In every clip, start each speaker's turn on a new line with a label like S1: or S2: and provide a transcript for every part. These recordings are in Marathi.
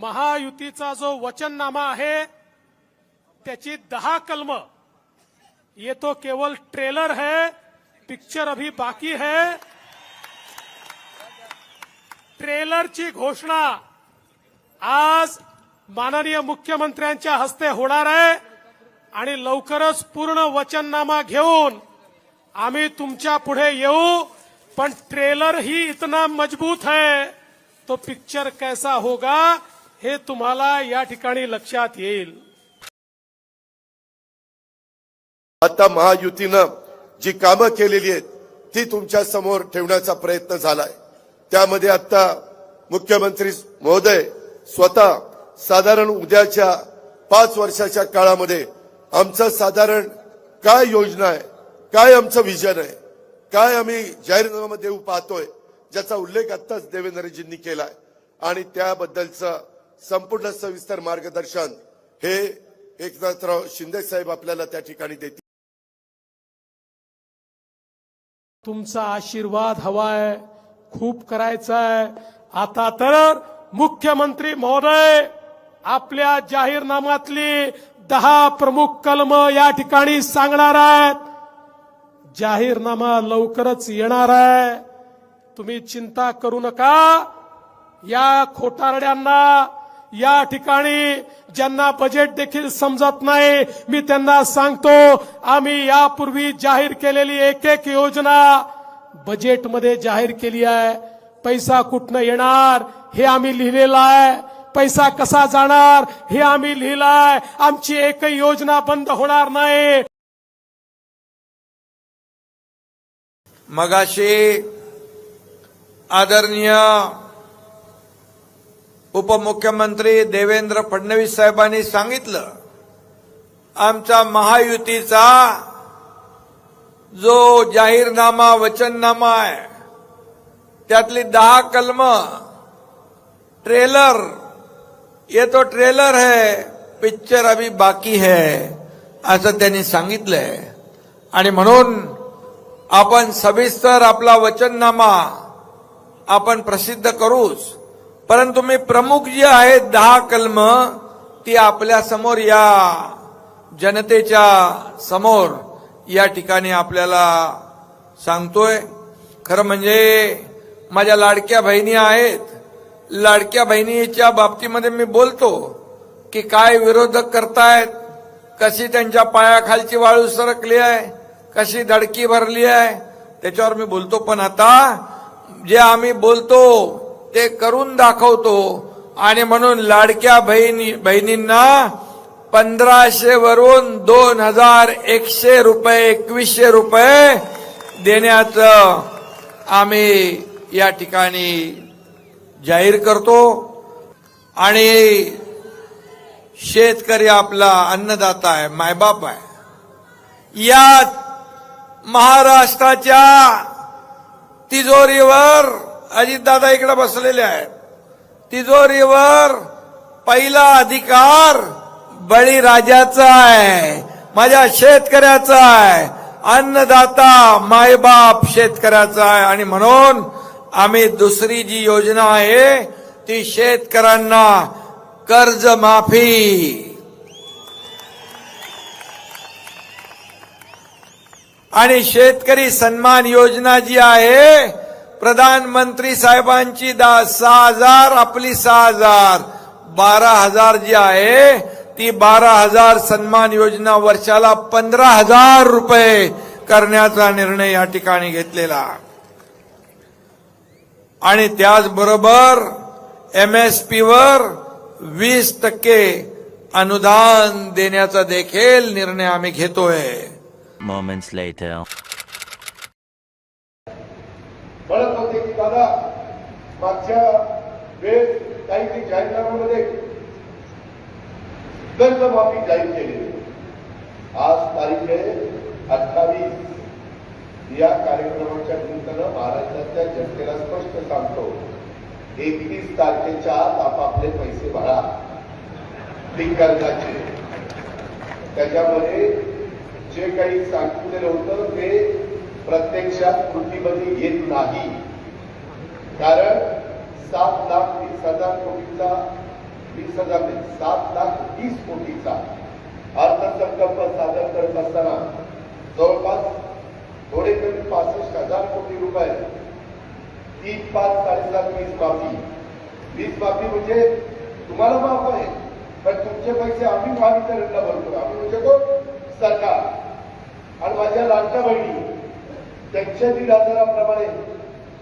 S1: महायुतीचा जो वचननामा आहे त्याची दहा कलम. ये तो केवल ट्रेलर है पिक्चर अभी बाकी है. ट्रेलरची घोषणा आज माननीय मुख्यमंत्र्यांच्या हस्ते होणार आहे आणि लवकरच पूर्ण वचननामा घेऊन आम्ही तुमच्यापुढे येऊ. पण ट्रेलर ही इतना मजबूत है तो पिक्चर कैसा होगा? हे तुम्हाला या ठिकाणी लक्षात येईल.
S2: आता महायुतीनं जी कामं केलेली आहेत ती तुमच्यासमोर ठेवण्याचा प्रयत्न झालाय. त्यामध्ये आता मुख्यमंत्री महोदय स्वतः साधारण उद्याच्या पाच वर्षाच्या काळामध्ये आमचं साधारण काय योजना आहे काय आमचं विजन आहे काय आम्ही जाहीरनामा देऊ पाहतोय ज्याचा उल्लेख आत्ताच देवेंद्रजींनी केलाय. आणि त्याबद्दलचं संपूर्ण सविस्तर मार्गदर्शन हे एकनाथराव शिंदे साहेब आपल्याला त्या ठिकाणी देतील.
S1: तुमचा आशीर्वाद हवाय खूप करायचाय. आता तर मुख्यमंत्री महोदय आपल्या जाहीरनाम्यातली दहा प्रमुख कलम या ठिकाणी सांगणार आहेत. जाहीरनामा लवकरच येणार आहे. तुम्ही चिंता करू नका. या खोटारड्यांना या ठिकाणी ज्यांना बजेट देखील समजत नाही मी त्यांना सांगतो आम्ही यापूर्वी जाहीर केलेली एक एक योजना बजेटमध्ये जाहीर केली आहे. पैसा कुठनं येणार हे आम्ही लिहिलेलं आहे. पैसा कसा जाणार हे आम्ही लिहिलाय आमची एकही योजना बंद होणार नाही.
S3: मगाशी आदरणीय उपमुख्यमंत्री देवेंद्र फडणवीस साहेबांनी सांगितलं आमचा महायुतीचा जो जाहीरनामा वचननामा आहे त्यातली दहा कलम ट्रेलर ये तो ट्रेलर है पिक्चर अभी बाकी है असं त्यांनी सांगितलंय. आणि म्हणून आपण सविस्तर आपला वचननामा आपण प्रसिद्ध करूच. परंतु मी प्रमुख जी आहेत दहा कलम ती आपल्यासमोर या जनतेच्या समोर या ठिकाणी आपल्याला सांगतोय. खरं म्हणजे माझ्या लाडक्या बहिणी आहेत. लाडक्या बहिणीच्या बाबतीमध्ये मी बोलतो की काय विरोधक करतायत कशी त्यांच्या पायाखालची वाळू सरकली आहे कशी धडकी भरली आहे त्याच्यावर मी बोलतो. पण आता जे आम्ही बोलतो ते करून दाखवतो आणि म्हणून लाडक्या बहिणी बहिणींना पंधराशे वरून दोन हजार एकशे रुपये एकवीसशे रुपये देण्याचं आम्ही या ठिकाणी जाहीर करतो. आणि शेतकरी आपला अन्नदाता आहे मायबाप आहे. या महाराष्ट्राच्या तिजोरीवर अजितदादा इकडे बसलेले आहेत. तिजोरीवर पहिला अधिकार बळीराजाचा आहे. माझ्या शेतकऱ्याचा आहे. अन्नदाता मायबाप शेतकऱ्याचा आहे. आणि म्हणून आम्ही दुसरी जी योजना आहे ती शेतकऱ्यांना कर्ज माफी आणि शेतकरी सन्मान योजना जी आहे प्रधानमंत्री साहेबांची दा सहा हजार आपली सहा हजार. बारा हजार जी आहे ती बारा हजार सन्मान योजना वर्षाला पंधरा हजार रुपये करण्याचा निर्णय या ठिकाणी घेतलेला. आणि त्याचबरोबर एमएसपी वर वीस टक्के अनुदान देण्याचा देखील निर्णय आम्ही घेतोय
S4: Moments later.
S2: म्हणत होते की दादा मागच्या वेळेस काही काही जाहीरनाम्यामध्ये कर्जमाफी जाहीर केली. आज तारीख आहे अठ्ठावीस. या कार्यक्रमाच्या निमित्तानं महाराष्ट्राच्या जनतेला स्पष्ट सांगतो एकतीस तारखेच्या आत आपापले पैसे भरा. ती कर्जाचे त्याच्यामध्ये जे काही सांगितलेलं होतं ते प्रत्यक्षात कृतीमध्ये येत नाही. कारण सात लाख वीस हजार कोटीचा वीस हजार नाही, सात लाख वीस कोटीचा अर्थसंकल्प सादर करत असताना जवळपास थोडे कमी पासष्ट हजार कोटी रुपये तीन पाच साडेसात वीस माफी. वीज माफी म्हणजे तुम्हाला माफ आहे पण तुमचे पैसे आम्ही महावितरणला भरतो. आम्ही म्हणजे तो सरकार. आणि माझ्या लाडक्या बहिणी त्यांच्या दीड हजाराप्रमाणे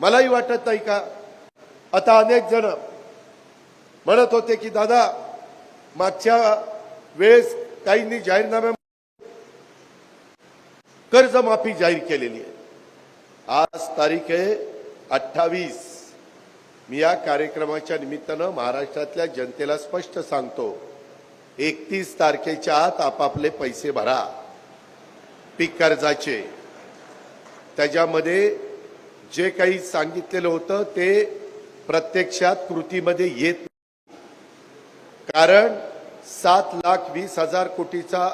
S2: मलाही वाटत नाही का? आता अनेक जण म्हणत होते की दादा मागच्या वेळेस काहींनी जाहीरनाम्या कर्जमाफी जाहीर केलेली आहे. आज तारीख आहे अठ्ठावीस. मी या कार्यक्रमाच्या निमित्तानं महाराष्ट्रातल्या जनतेला स्पष्ट सांगतो एकतीस तारखेच्या आत आपापले पैसे भरा. पीक कर्जाचे. त्याच्यामध्ये जे काही सांगितलेलं होतं ते प्रत्यक्षात कृतीमध्ये येत नाही. कारण सात लाख वीस हजार कोटीचा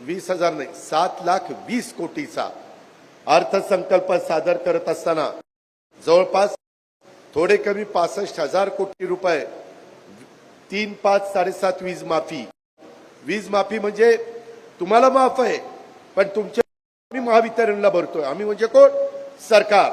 S2: वीस हजार नाही सात लाख वीस कोटीचा अर्थसंकल्प सादर करत असताना जवळपास थोडे कमी पासष्ट हजार कोटी रुपये तीन पाच साडेसात वीज माफी. वीज माफी म्हणजे तुम्हाला माफ आहे पण तुमच्या आम्ही महावितरणला भरतोय. आम्ही म्हणजे कोण? सरकार.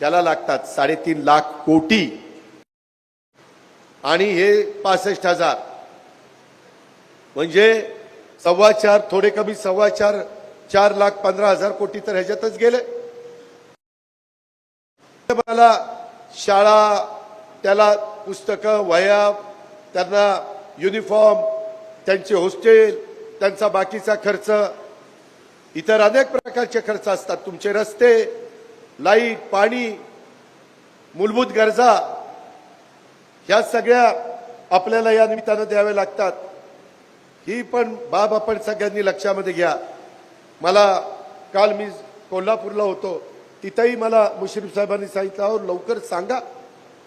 S2: त्याला लागतात साडेतीन लाख कोटी. आणि हे पासष्ट हजार. म्हणजे सव्वा चार थोडे कमी सव्वा चार चार लाख पंधरा हजार कोटी तर ह्याच्यातच गेले. मला शाळा त्याला पुस्तकं वया त्यांना युनिफॉर्म त्यांचे हॉस्टेल त्यांचा बाकीचा खर्च. इतर अनेक प्रकारचे खर्च असतात. तुमचे रस्ते लाइट पाणी मूलभूत गरजा ह्या सगळ्या आपल्याला या निमित्तानं द्याव्या लागतात. ही पण बाब आपण सगळ्यांनी लक्षामध्ये घ्या. मला काल मी कोल्हापूरला होतो. तिथंही मला मुश्रीफ साहेबांनी सांगितलं हो लवकर सांगा.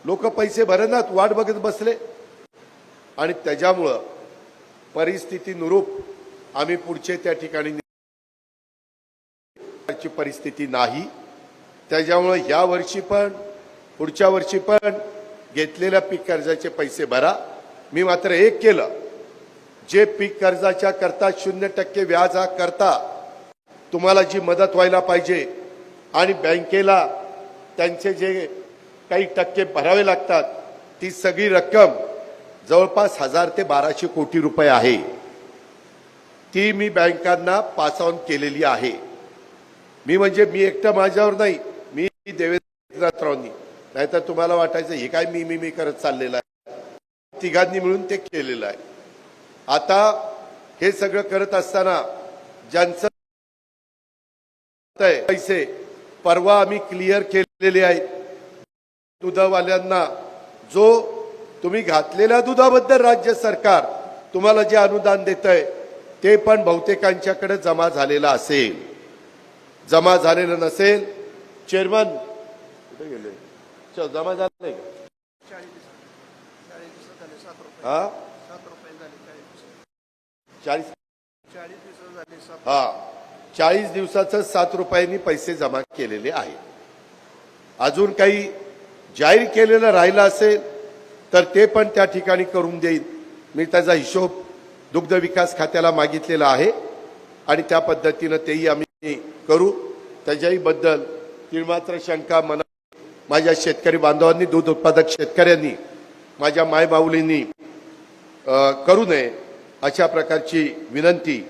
S2: लोक पैसे भरनात वाट बघत बसले. आणि त्याच्यामुळं परिस्थितीनुरूप आम्ही पुढचे त्या ठिकाणी परिस्थिती नाही. त्याच्यामुळे या वर्षी पण पुढच्या वर्षी पण घेतलेल्या पीक कर्जाचे पैसे भरा. मी मात्र एक केलं. जे पीक कर्जाच्या करता शून्य टक्के व्याज हा करता तुम्हाला जी मदत व्हायला पाहिजे आणि बँकेला त्यांचे जे काही टक्के भरावे लागतात ती सगळी रक्कम जवळपास हजार ते बाराशे कोटी रुपये आहे. ती मी बँकांना पास ऑन केलेली आहे. मी म्हणजे मी एकटं माझ्यावर नाही देवेंद्रनाथरावांनी नाहीतर तुम्हाला वाटायचं हे काय मी मी मी करत चाललेलं आहे? तिघांनी मिळून ते केलेलं आहे. आता हे सगळं करत असताना ज्यांचं पैसे परवा आम्ही क्लिअर केलेले आहेत. दुधावाल्यांना जो तुम्ही घातलेल्या दुधाबद्दल राज्य सरकार तुम्हाला जे अनुदान देत आहे ते पण बहुतेकांच्याकडे जमा झालेलं असेल. जमा झालेलं नसेल. चेअरमन कुठे गेले? च- जमा झालंय का? हा? चाळीस हा. चाळीस दिवसाचं सात रुपयांनी पैसे जमा केलेले आहे. अजून काही जाहीर केलेलं राहिलं असेल तर ते पण त्या ठिकाणी करून देईन. मी त्याचा हिशोब दुग्ध विकास खात्याला मागितलेला आहे आणि त्या पद्धतीनं तेही आम्ही करू. त्याच्याही बद्दल तीळमात्र शंका मना माझ्या शेतकरी बांधवांनी दूध उत्पादक शेतकऱ्यांनी माझ्या मायबाऊलींनी करू नये अशा प्रकारची विनंती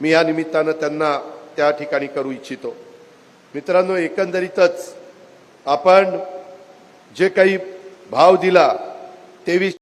S2: मी या निमित्तानं त्यांना त्या ठिकाणी करू इच्छितो. मित्रांनो एकंदरीतच आपण जे काही भाव दिला तेवीस